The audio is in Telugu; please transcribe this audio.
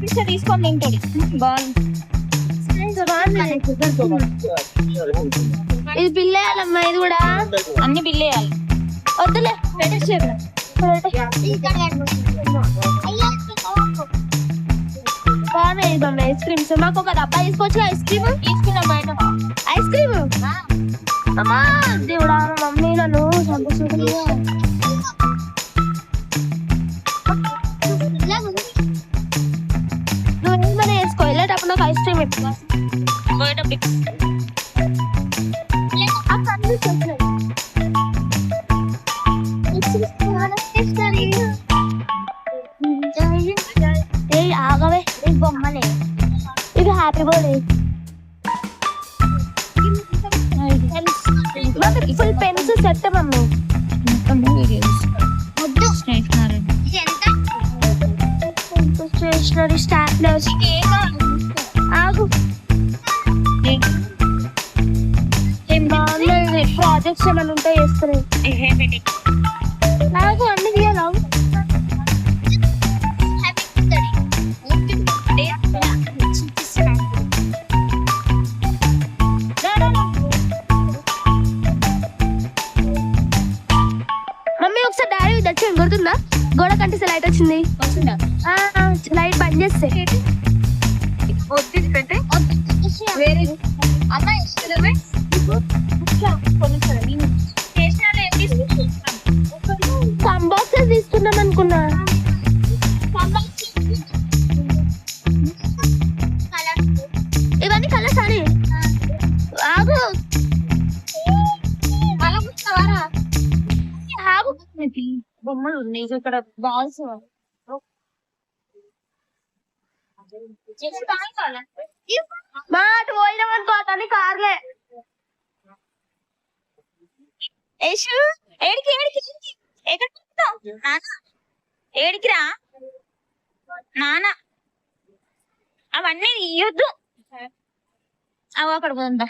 పిచ్చ తీసుకొని తింటాడు బాగుంది. ఇది పిల్లేయాలమ్మా ఇది కూడా. అన్ని బిల్లేయాలి వద్దులే. పెట్టేసేపు బాగున్నాయి ఐస్ క్రీమ్స్ మాకు. ఒక డబ్బా తీసుకోవచ్చు ఐస్ క్రీమ్. తీసుకున్నా బయట ఐస్ క్రీమ్? అమ్మా దేవుడా మమ్మీ నన్ను చంపేస్తుంది నాకు ఐస్ క్రీమ్ ఏ ఆగవే. బొమ్మలే. ఇది happy birthday full pens set mummy stationery staplers ఆగు. ప్రాజెక్ట్స్ ఏమైనా ఉంటే చేస్తున్నాయి నాకు అన్ని తీయాలా మమ్మీ ఒకసారి డాడీ గుర్తుందా గోడ కంటే లైట్ వచ్చింది. లైట్ బంద్ చేస్తే. వద్దు పెట్టే వేరే అమ్మ ఇష్టమే? అనుకున్నా. ఇవన్నీ కలర్స్ అని ఆగు. కూర్చోవారా ఆగు. బొమ్మలు ఉన్నాయి ఇక్కడ బాల్స్ మా అటు పోయినాం అనుకో అతని కార్లే ఏడికి ఏడికి? ఏడికి రా? నాన్న అవన్నీ ఇయ్యొద్దు. అవి అక్కడ పోందా